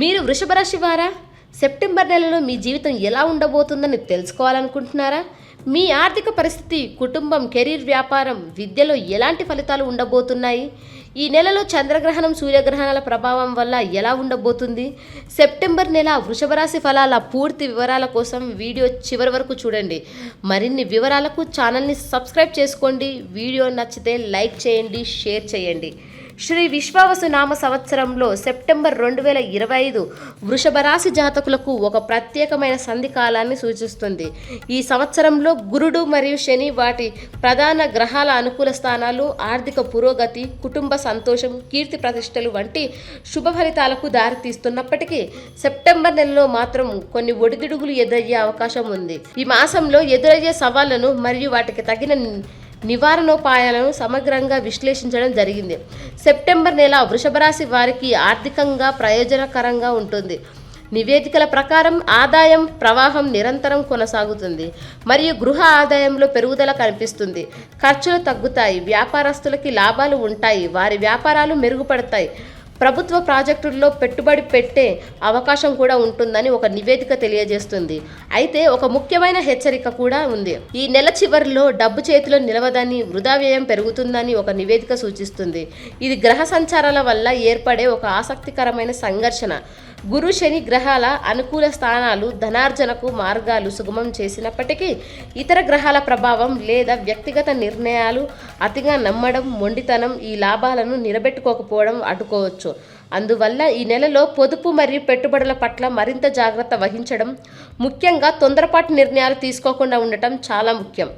మీరు వృషభ రాశి వారా? సెప్టెంబర్ నెలలో మీ జీవితం ఎలా ఉండబోతుందని తెలుసుకోవాలనుకుంటున్నారా? మీ ఆర్థిక పరిస్థితి కుటుంబం కెరీర్ వ్యాపారం విద్యలో ఎలాంటి ఫలితాలు ఉండబోతున్నాయి? ఈ నెలలో చంద్రగ్రహణం సూర్యగ్రహణాల ప్రభావం వల్ల ఎలా ఉండబోతుంది? సెప్టెంబర్ నెల వృషభరాశి ఫలాల పూర్తి వివరాల కోసం వీడియో చివరి వరకు చూడండి. మరిన్ని వివరాలకు ఛానల్ని సబ్స్క్రైబ్ చేసుకోండి. వీడియో నచ్చితే లైక్ చేయండి షేర్ చేయండి. శ్రీ విశ్వావసు నామ సంవత్సరంలో సెప్టెంబర్ రెండు వేల ఇరవై ఐదు వృషభ రాశి జాతకులకు ఒక ప్రత్యేకమైన సంధి కాలాన్ని సూచిస్తుంది. ఈ సంవత్సరంలో గురుడు మరియు శని వాటి ప్రధాన గ్రహాల అనుకూల స్థానాలు ఆర్థిక పురోగతి కుటుంబ సంతోషం కీర్తి ప్రతిష్టలు వంటి శుభ ఫలితాలకు దారితీస్తున్నప్పటికీ సెప్టెంబర్ నెలలో మాత్రం కొన్ని ఒడిదుడుగులు ఎదురయ్యే అవకాశం ఉంది. ఈ మాసంలో ఎదురయ్యే సవాళ్ళను మరియు వాటికి తగిన నివారణోపాయాలను సమగ్రంగా విశ్లేషించడం జరిగింది. సెప్టెంబర్ నెల వృషభరాశి వారికి ఆర్థికంగా ప్రయోజనకరంగా ఉంటుంది. నివేదికల ప్రకారం ఆదాయం ప్రవాహం నిరంతరం కొనసాగుతుంది. మరియు గృహ ఆదాయంలో పెరుగుదల కనిపిస్తుంది. ఖర్చులు తగ్గుతాయి. వ్యాపారస్తులకి లాభాలు ఉంటాయి. వారి వ్యాపారాలు మెరుగుపడతాయి. ప్రభుత్వ ప్రాజెక్టుల్లో పెట్టుబడి పెట్టే అవకాశం కూడా ఉంటుందని ఒక నివేదిక తెలియజేస్తుంది. అయితే ఒక ముఖ్యమైన హెచ్చరిక కూడా ఉంది. ఈ నెల చివరిలో డబ్బు చేతిలో నిలవదని వృధా వ్యయం పెరుగుతుందని ఒక నివేదిక సూచిస్తుంది. ఇది గ్రహ సంచారాల వల్ల ఏర్పడే ఒక ఆసక్తికరమైన సంఘర్షణ. గురు శని గ్రహాల అనుకూల స్థానాలు ధనార్జనకు మార్గాలు సుగమం చేసినప్పటికీ ఇతర గ్రహాల ప్రభావం లేదా వ్యక్తిగత నిర్ణయాలు అతిగా నమ్మడం మొండితనం ఈ లాభాలను నిలబెట్టుకోకపోవడం అడ్డుకోవచ్చు. అందువల్ల ఈ నెలలో పొదుపు మరియు పెట్టుబడుల పట్ల మరింత జాగ్రత్త వహించడం ముఖ్యంగా తొందరపాటు నిర్ణయాలు తీసుకోకుండా ఉండటం చాలా ముఖ్యం.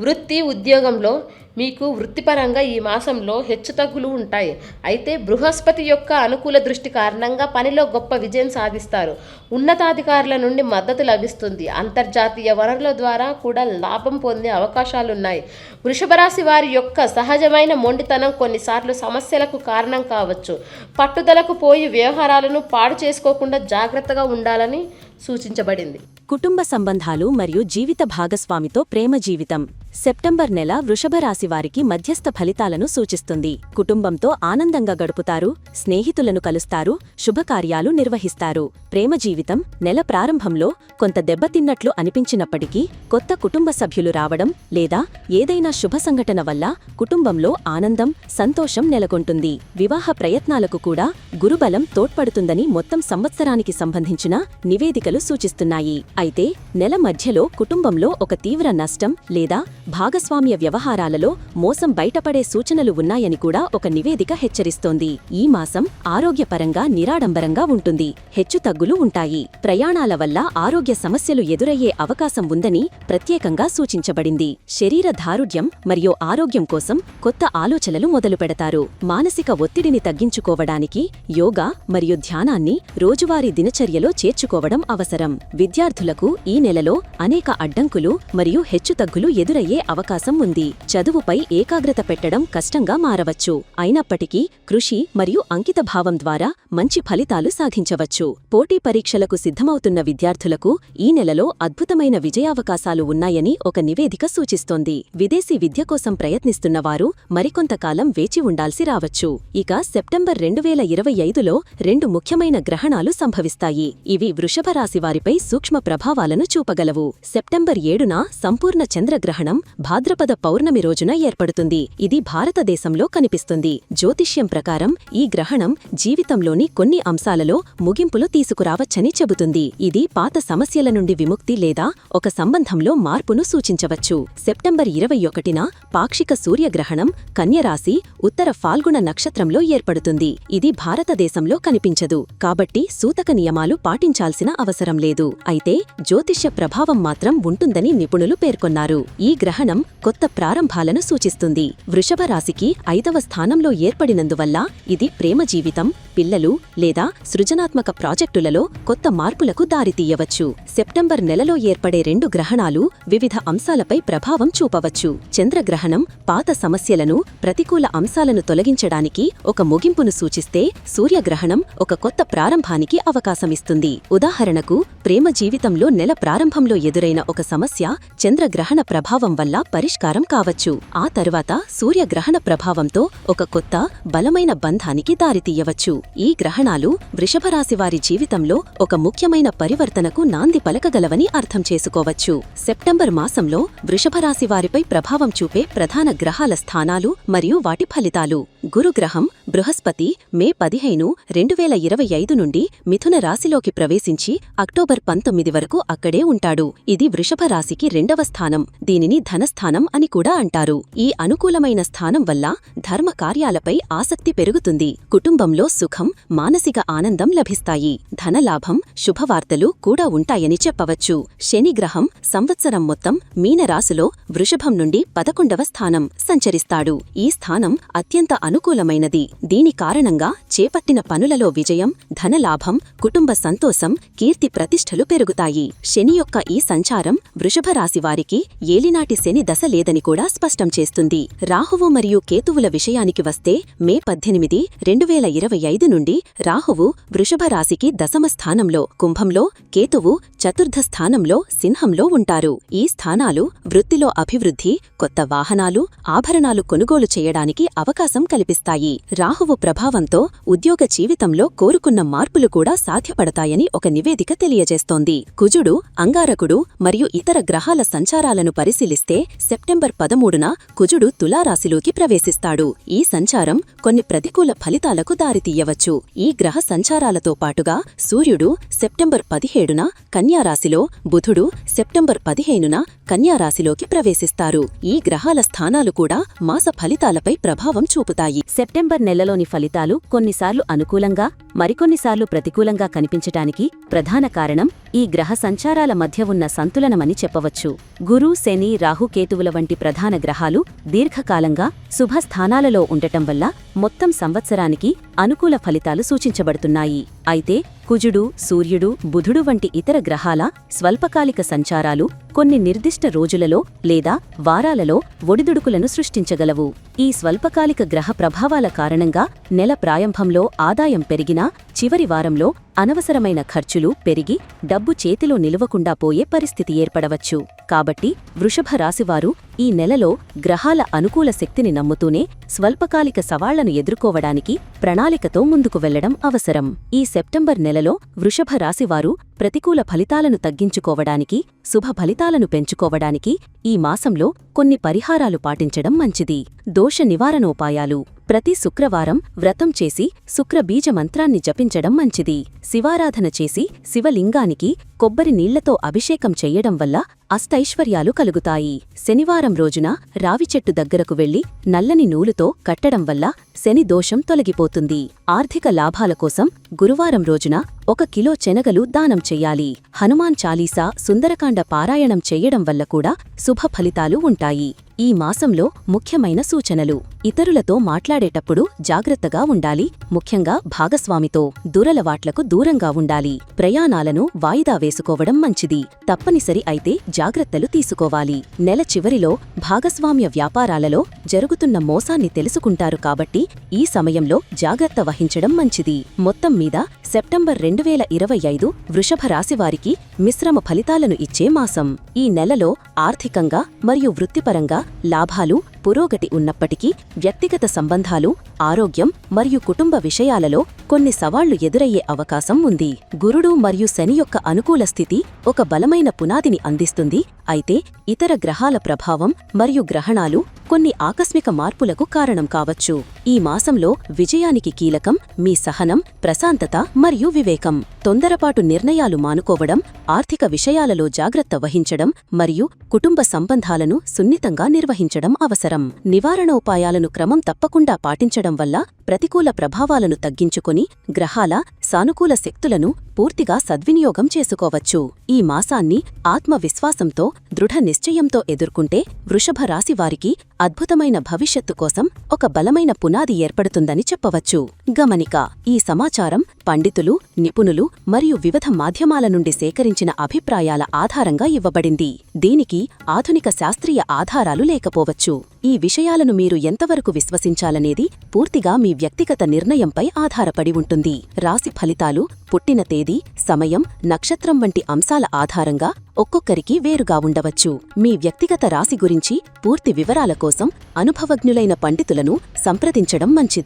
వృత్తి ఉద్యోగంలో మీకు వృత్తిపరంగా ఈ మాసంలో హెచ్చుతగ్గులు ఉంటాయి. అయితే బృహస్పతి యొక్క అనుకూల దృష్టి కారణంగా పనిలో గొప్ప విజయం సాధిస్తారు. ఉన్నతాధికారుల నుండి మద్దతు లభిస్తుంది. అంతర్జాతీయ వనరుల ద్వారా కూడా లాభం పొందే అవకాశాలున్నాయి. వృషభ రాశి వారి యొక్క సహజమైన మొండితనం కొన్నిసార్లు సమస్యలకు కారణం కావచ్చు. పట్టుదలకు పోయి వ్యవహారాలను పాడు చేసుకోకుండా జాగ్రత్తగా ఉండాలని సూచించబడింది. కుటుంబ సంబంధాలు మరియు జీవిత భాగస్వామితో ప్రేమ జీవితం. సెప్టెంబర్ నెల వృషభ రాశి వారికి మధ్యస్థ ఫలితాలను సూచిస్తుంది. కుటుంబంతో ఆనందంగా గడుపుతారు స్నేహితులను కలుస్తారు శుభకార్యాలు నిర్వహిస్తారు. ప్రేమ జీవితం నెల ప్రారంభంలో కొంత దెబ్బతిన్నట్లు అనిపించినప్పటికీ కొత్త కుటుంబ సభ్యులు రావడం లేదా ఏదైనా శుభ సంఘటన వల్ల కుటుంబంలో ఆనందం సంతోషం నెలకొంటుంది. వివాహ ప్రయత్నాలకు కూడా గురుబలం తోడ్పడుతుందని మొత్తం సంవత్సరానికి సంబంధించిన నివేదికలు సూచిస్తున్నాయి. అయితే నెల మధ్యలో కుటుంబంలో ఒక తీవ్ర నష్టం లేదా భాగస్వామ్య వ్యవహారాలలో మోసం బయటపడే సూచనలు ఉన్నాయని కూడా ఒక నివేదిక హెచ్చరిస్తోంది. ఈ మాసం ఆరోగ్యపరంగా నిరాడంబరంగా ఉంటుంది. హెచ్చుతగ్గులు ఉంటాయి. ప్రయాణాల వల్ల ఆరోగ్య సమస్యలు ఎదురయ్యే అవకాశం ఉందని ప్రత్యేకంగా సూచించబడింది. శరీర దారుఢ్యం మరియు ఆరోగ్యం కోసం కొత్త ఆలోచనలు మొదలుపెడతారు మానసిక ఒత్తిడిని తగ్గించుకోవడానికి యోగా మరియు ధ్యానాన్ని రోజువారీ దినచర్యలో చేర్చుకోవడం అవసరం. విద్యార్థులకు ఈ నెలలో అనేక అడ్డంకులు మరియు హెచ్చుతగ్గులు ఎదురయ్యే అవకాశం ఉంది. చదువుపై ఏకాగ్రత పెట్టడం కష్టంగా మారవచ్చు. అయినప్పటికీ కృషి మరియు అంకితభావం ద్వారా మంచి ఫలితాలు సాధించవచ్చు. పోటీ పరీక్షలకు సిద్ధమవుతున్న విద్యార్థులకు ఈ నెలలో అద్భుతమైన విజయావకాశాలు ఉన్నాయని ఒక నివేదిక సూచిస్తోంది. విదేశీ విద్య కోసం ప్రయత్నిస్తున్న వారు మరికొంతకాలం వేచి ఉండాల్సి రావచ్చు. ఇక సెప్టెంబర్ రెండు వేల ఇరవై ఐదులో రెండు ముఖ్యమైన గ్రహణాలు సంభవిస్తాయి. ఇవి వృషభ రాశి వారిపై సూక్ష్మ ప్రభావాలను చూపగలవు. సెప్టెంబర్ ఏడున సంపూర్ణ చంద్రగ్రహణం భాద్రపద పౌర్ణమి రోజున ఏర్పడుతుంది. ఇది భారతదేశంలో కనిపిస్తుంది. జ్యోతిష్యం ప్రకారం ఈ గ్రహణం జీవితంలోని కొన్ని అంశాలలో ముగింపులు తీసుకురావచ్చని చెబుతుంది. ఇది పాత సమస్యల నుండి విముక్తి లేదా ఒక సంబంధంలో మార్పును సూచించవచ్చు. సెప్టెంబర్ ఇరవై ఒకటిన పాక్షిక సూర్యగ్రహణం కన్యరాశి ఉత్తర ఫాల్గుణ నక్షత్రంలో ఏర్పడుతుంది. ఇది భారతదేశంలో కనిపించదు. కాబట్టి సూతక నియమాలు పాటించాల్సిన అవసరం లేదు. అయితే జ్యోతిష్య ప్రభావం మాత్రం ఉంటుందని నిపుణులు పేర్కొన్నారు. ఈ గ్రహ గ్రహణం కొత్త ప్రారంభాలను సూచిస్తుంది. వృషభ రాశికి ఐదవ స్థానంలో ఏర్పడినందువల్ల ఇది ప్రేమ జీవితం పిల్లలు లేదా సృజనాత్మక ప్రాజెక్టులలో కొత్త మార్పులకు దారితీయవచ్చు. సెప్టెంబర్ నెలలో ఏర్పడే రెండు గ్రహణాలు వివిధ అంశాలపై ప్రభావం చూపవచ్చు. చంద్రగ్రహణం పాత సమస్యలను ప్రతికూల అంశాలను తొలగించడానికి ఒక ముగింపును సూచిస్తే సూర్యగ్రహణం ఒక కొత్త ప్రారంభానికి అవకాశమిస్తుంది. ఉదాహరణకు ప్రేమ జీవితంలో నెల ప్రారంభంలో ఎదురైన ఒక సమస్య చంద్రగ్రహణ ప్రభావం వల్ల పరిష్కారం కావచ్చు. ఆ తరువాత సూర్యగ్రహణ ప్రభావంతో ఒక కొత్త బలమైన బంధానికి దారితీయవచ్చు ఈ గ్రహణాలు వృషభరాశి వారి జీవితంలో ఒక ముఖ్యమైన పరివర్తనకు నాంది పలకగలవని అర్థం చేసుకోవచ్చు. సెప్టెంబర్ మాసంలో వృషభరాశి వారిపై ప్రభావం చూపే ప్రధాన గ్రహాల స్థానాలు మరియు వాటి ఫలితాలు. గురుగ్రహం బృహస్పతి మే పదిహేను రెండు వేల ఇరవై ఐదు నుండి మిథున రాశిలోకి ప్రవేశించి అక్టోబర్ పంతొమ్మిది వరకు అక్కడే ఉంటాడు. ఇది వృషభ రాశికి రెండవ స్థానం. దీనిని ధనస్థానం అని కూడా అంటారు. ఈ అనుకూలమైన స్థానం వల్ల ధర్మ కార్యాలపై ఆసక్తి పెరుగుతుంది. కుటుంబంలో సుఖం మానసిక ఆనందం లభిస్తాయి. ధనలాభం శుభవార్తలు కూడా ఉంటాయని చెప్పవచ్చు. శనిగ్రహం సంవత్సరం మొత్తం మీనరాశిలో వృషభం నుండి పదకొండవ స్థానం సంచరిస్తాడు. ఈ స్థానం అత్యంత అనుకూలమైనది. దీని కారణంగా చేపట్టిన పనులలో విజయం ధనలాభం కుటుంబ సంతోషం కీర్తి ప్రతిష్టలు పెరుగుతాయి. శని యొక్క ఈ సంచారం వృషభరాశివారికి వారికి ఏలినాటి శని దశ లేదని కూడా స్పష్టం చేస్తుంది. రాహువు మరియు కేతువుల విషయానికి వస్తే మే పద్దెనిమిది రెండు వేల ఇరవై ఐదు నుండి రాహువు వృషభ రాశికి దశమ స్థానంలో కుంభంలో కేతువు చతుర్థ స్థానంలో సింహంలో ఉంటారు. ఈ స్థానాలు వృత్తిలో అభివృద్ధి కొత్త వాహనాలు ఆభరణాలు కొనుగోలు చేయడానికి అవకాశం కల్పిస్తాయి. రాహువు ప్రభావంతో ఉద్యోగ జీవితంలో కోరుకున్న మార్పులు కూడా సాధ్యపడతాయని ఒక నివేదిక తెలియజేస్తోంది. కుజుడు అంగారకుడు మరియు ఇతర గ్రహాల సంచారాలను పరిశీలిస్తే సెప్టెంబర్ పదమూడున కుజుడు తులారాశిలోకి ప్రవేశిస్తాడు. ఈ సంచారం కొన్ని ప్రతికూల ఫలితాలకు దారితీయవచ్చు. ఈ గ్రహ సంచారాలతో పాటుగా సూర్యుడు సెప్టెంబర్ పదిహేడున కన్యారాశిలో బుధుడు సెప్టెంబర్ పదిహేనున కన్యారాశిలోకి ప్రవేశిస్తారు. ఈ గ్రహాల స్థానాలు కూడా మాస ఫలితాలపై ప్రభావం చూపుతాయి. సెప్టెంబర్ నెలలోని ఫలితాలు కొన్నిసార్లు అనుకూలంగా మరికొన్నిసార్లు ప్రతికూలంగా కనిపించటానికి ప్రధాన కారణం ఈ గ్రహ సంచారాల మధ్య ఉన్న సంతులనమని చెప్పవచ్చు. గురు శని రాహుకేతువుల వంటి ప్రధాన గ్రహాలు దీర్ఘకాలంగా శుభస్థానాలలో ఉండటం వల్ల మొత్తం సంవత్సరానికి అనుకూల ఫలితాలు సూచించబడుతున్నాయి. అయితే కుజుడు సూర్యుడు బుధుడు వంటి ఇతర గ్రహాల స్వల్పకాలిక సంచారాలు కొన్ని నిర్దిష్ట రోజులలో లేదా వారాలలో ఒడిదుడుకులను సృష్టించగలవు. ఈ స్వల్పకాలిక గ్రహ ప్రభావాల కారణంగా నెల ప్రారంభంలో ఆదాయం పెరిగినా చివరి వారంలో అనవసరమైన ఖర్చులు పెరిగి డబ్బు చేతిలో నిలవకుండా పోయే పరిస్థితి ఏర్పడవచ్చు. కాబట్టి వృషభ రాశివారు ఈ నెలలో గ్రహాల అనుకూల శక్తిని నమ్ముతూనే స్వల్పకాలిక సవాళ్ళను ఎదుర్కోవడానికి ప్రణాళికతో ముందుకు వెళ్ళడం అవసరం. ఈ సెప్టెంబర్ నెలలో వృషభ రాశివారు ప్రతికూల ఫలితాలను తగ్గించుకోవడానికి శుభ ఫలితాలను పెంచుకోవడానికి ఈ మాసంలో కొన్ని పరిహారాలు పాటించడం మంచిది. దోష నివారణోపాయాలు ప్రతి శుక్రవారం వ్రతం చేసి శుక్రబీజమంత్రాన్ని మంత్రాన్ని జపించడం మంచిది. శివారాధన చేసి శివలింగానికి కొబ్బరి నీళ్ళతో అభిషేకం చెయ్యడం వల్ల అష్టైశ్వర్యాలు కలుగుతాయి. శనివారం రోజున రావి చెట్టు దగ్గరకు వెళ్ళి నల్లని నూలుతో కట్టడం వల్ల శని దోషం తొలగిపోతుంది. ఆర్థిక లాభాల కోసం గురువారం రోజున ఒక కిలో శనగలు దానం చెయ్యాలి హనుమాన్ చాలీసా సుందరకాండ పారాయణం చెయ్యడం వల్ల కూడా శుభ ఫలితాలు ఉంటాయి. ఈ మాసంలో ముఖ్యమైన సూచనలు. ఇతరులతో మాట్లాడేటప్పుడు జాగ్రత్తగా ఉండాలి. ముఖ్యంగా భాగస్వామితో దురలవాట్లకు దూరంగా ఉండాలి. ప్రయాణాలను వాయిదా వేసుకోవడం మంచిది. తప్పనిసరి అయితే జాగ్రత్తలు తీసుకోవాలి. నెల చివరిలో భాగస్వామ్య వ్యాపారాలలో జరుగుతున్న మోసాన్ని తెలుసుకుంటారు కాబట్టి ఈ సమయంలో జాగ్రత్త వహించడం మంచిది. మొత్తం మీద సెప్టెంబర్ రెండు వేల ఇరవై ఐదు వృషభ రాశివారికి మిశ్రమ ఫలితాలను ఇచ్చే మాసం. ఈ నెలలో ఆర్థికంగా మరియు వృత్తిపరంగా లాభాలు పురోగతి ఉన్నప్పటికీ వ్యక్తిగత సంబంధాలు ఆరోగ్యం మరియు కుటుంబ విషయాలలో కొన్ని సవాళ్ళు ఎదురయ్యే అవకాశం ఉంది. గురుడు మరియు శని యొక్క అనుకూల స్థితి ఒక బలమైన పునాదిని అందిస్తుంది. అయితే ఇతర గ్రహాల ప్రభావం మరియు గ్రహణాలు కొన్ని ఆకస్మిక మార్పులకు కారణం కావచ్చు. ఈ మాసంలో విజయానికి కీలకం మీ సహనం ప్రశాంతత మరియు వివేకం. తొందరపాటు నిర్ణయాలు మానుకోవడం ఆర్థిక విషయాలలో జాగ్రత్త వహించడం మరియు కుటుంబ సంబంధాలను సున్నితంగా నిర్వహించడం అవసరం. నివారణోపాయాలను క్రమం తప్పకుండా పాటించడం వల్ల ప్రతికూల ప్రభావాలను తగ్గించుకొని గ్రహాల సానుకూల శక్తులను పూర్తిగా సద్వినియోగం చేసుకోవచ్చు. ఈ మాసాన్ని ఆత్మవిశ్వాసంతో దృఢ నిశ్చయంతో ఎదుర్కొంటే వృషభ రాశి వారికి అద్భుతమైన భవిష్యత్తు కోసం ఒక బలమైన పునాది ఏర్పడుతుందని చెప్పవచ్చు. గమనిక ఈ సమాచారం పండితులు నిపుణులు మరియు వివిధ మాధ్యమాల నుండి సేకరించిన అభిప్రాయాల ఆధారంగా ఇవ్వబడింది. దీనికి ఆధునిక శాస్త్రీయ ఆధారాలు లేకపోవచ్చు. ఈ విషయాలను మీరు ఎంతవరకు విశ్వసించాలనేది పూర్తిగా మీ వ్యక్తిగత నిర్ణయంపై ఆధారపడి ఉంటుంది. రాశి ఫలితాలు పుట్టిన తేదీ సమయం నక్షత్రం వంటి అంశాల ఆధారంగా ఒక్కొక్కరికి వేరుగా ఉండవచ్చు. మీ వ్యక్తిగత రాశి గురించి పూర్తి వివరాల కోసం అనుభవజ్ఞులైన పండితులను సంప్రదించడం మంచిది.